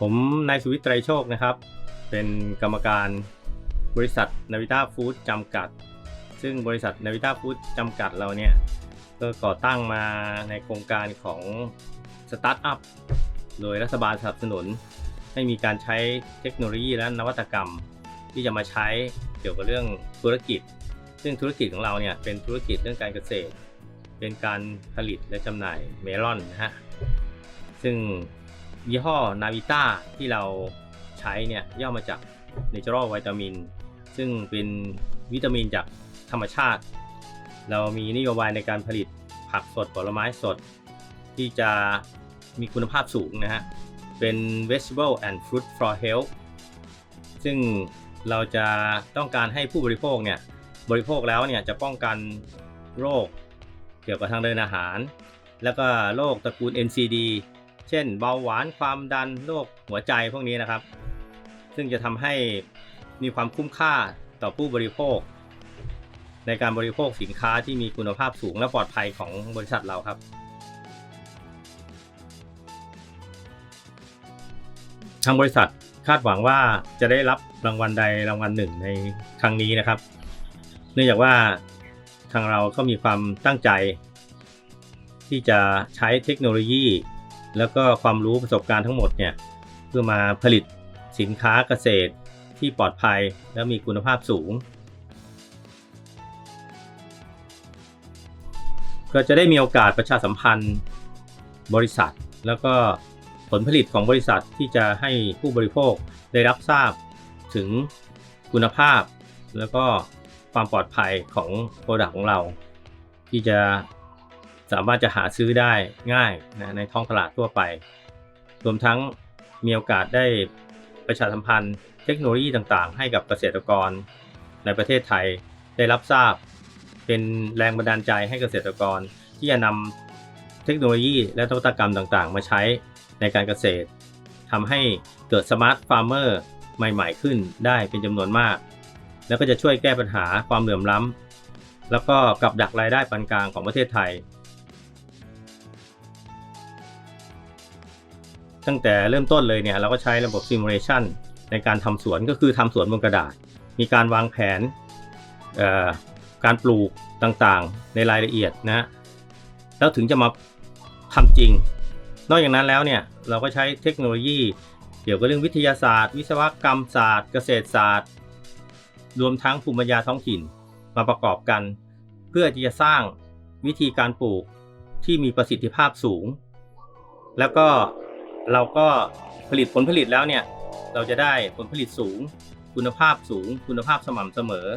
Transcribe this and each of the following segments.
ผมนายสุวิทย์ไตรโชคนะครับ เป็นกรรมการบริษัทนาวิต้าฟู้ดจำกัด ซึ่งบริษัทนาวิต้าฟู้ดจำกัดเราเนี่ย ก็ก่อตั้งมาในโครงการของสตาร์ทอัพโดยรัฐบาลสนับสนุน ให้มีการใช้เทคโนโลยีและนวัตกรรม ที่จะมาใช้เกี่ยวกับเรื่องธุรกิจ ซึ่งธุรกิจของเราเนี่ยเป็นธุรกิจเรื่องการเกษตร เป็นการผลิตและจำหน่ายเมลอนนะฮะซึ่ง ยี่ห้อนาวิต้าที่เราใช้เนี่ยย่อมาจาก Natural Vitamin ซึ่งเป็นวิตามินจากธรรมชาติ เรามีนโยบายในการผลิตผักสดผลไม้สด ที่จะมีคุณภาพสูงนะฮะ เป็น vegetable and fruit for health ซึ่งเราจะต้องการให้ผู้บริโภคเนี่ยบริโภคแล้วเนี่ยจะป้องกันโรคเกี่ยวกับทางเดินอาหาร แล้วก็โรคตระกูล NCD เช่น เบาหวานความดันโรคหัวใจพวกนี้นะครับ ซึ่งจะทำให้มีความคุ้มค่าต่อผู้บริโภค ในการบริโภคสินค้าที่มีคุณภาพสูงและปลอดภัยของบริษัทเราครับทางบริษัทคาดหวังว่าจะได้รับรางวัลใดรางวัลหนึ่งในครั้งนี้นะครับ เนื่องจากว่าทางเราก็มีความตั้งใจ ที่จะใช้เทคโนโลยี แล้วก็ความรู้ประสบการณ์ทั้งหมดเนี่ยเพื่อมาผลิตสินค้าเกษตรที่ปลอดภัยและมีคุณภาพสูง ก็จะได้มีโอกาสประชาสัมพันธ์บริษัท แล้วก็ผลผลิตของบริษัทที่จะให้ผู้บริโภคได้รับทราบถึงคุณภาพ แล้วก็ความปลอดภัยของโปรดักต์ของเรา ที่จะ สามารถจะหาซื้อได้ง่ายนะในท้องตลาดทั่วไป รวมทั้งมีโอกาสได้ประชาสัมพันธ์เทคโนโลยีต่างๆ ให้กับเกษตรกรในประเทศไทยได้รับทราบ เป็นแรงบันดาลใจให้เกษตรกร ที่จะนำเทคโนโลยีและนวัตกรรมต่างๆ มาใช้ในการเกษตรทำให้เกิดสมาร์ทฟาร์มเมอร์ใหม่ๆ ขึ้นได้เป็นจำนวนมาก แล้วก็จะช่วยแก้ปัญหาความเหลื่อมล้ำแล้วก็กับดักรายได้ปานกลางของประเทศไทย ตั้งแต่เริ่มต้นเลยเนี่ยเราก็ใช้ระบบซิมูเลชันในการทำสวนก็คือทำสวนบนกระดาษ มีการวางแผนการปลูกต่างๆ ในรายละเอียดนะฮะแล้วถึงจะมาทำจริง นอกจากนั้นแล้วเนี่ยเราก็ใช้เทคโนโลยีเกี่ยวกับเรื่องวิทยาศาสตร์ วิศวกรรมศาสตร์ เกษตรศาสตร์ รวมทั้งภูมิปัญญาท้องถิ่นมาประกอบกัน เพื่อที่จะสร้างวิธีการปลูกที่มีประสิทธิภาพสูง แล้วก็ เราก็ผลิตผลผลิตแล้วเนี่ยเราจะได้ผลผลิตสูง คุณภาพสูง คุณภาพสม่ำเสมอ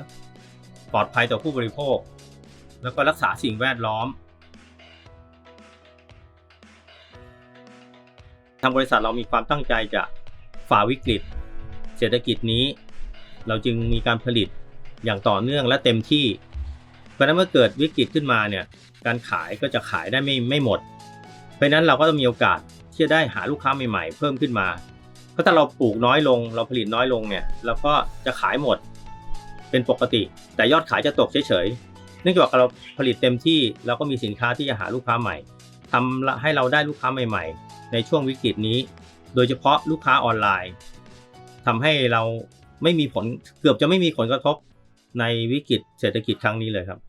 ปลอดภัยต่อผู้บริโภค แล้วก็รักษาสิ่งแวดล้อมทางบริษัทเรามีความตั้งใจจะฝ่าวิกฤต เศรษฐกิจนี้ เราจึงมีการผลิตอย่างต่อเนื่องและเต็มที่ เพราะนั้นเมื่อเกิดวิกฤตขึ้นมาเนี่ยการขายก็จะขายได้ไม่ไม่หมด เพราะนั้นเราก็ต้องมีโอกาส ที่จะได้หาลูกค้าใหม่ๆ เพิ่มขึ้นมา เพราะถ้าเราปลูกน้อยลง เราผลิตน้อยลงเนี่ยเราก็จะขายหมดเป็นปกติ แต่ยอดขายจะตกเฉยๆเนื่องจากเราผลิตเต็มที่เราก็มีสินค้าที่จะหาลูกค้าใหม่ทำให้เราได้ลูกค้าใหม่ ๆ ในช่วงวิกฤตนี้ โดยเฉพาะลูกค้าออนไลน์ทำให้เราไม่มีผลเกือบจะไม่มีผลกระทบในวิกฤตเศรษฐกิจครั้งนี้เลยครับ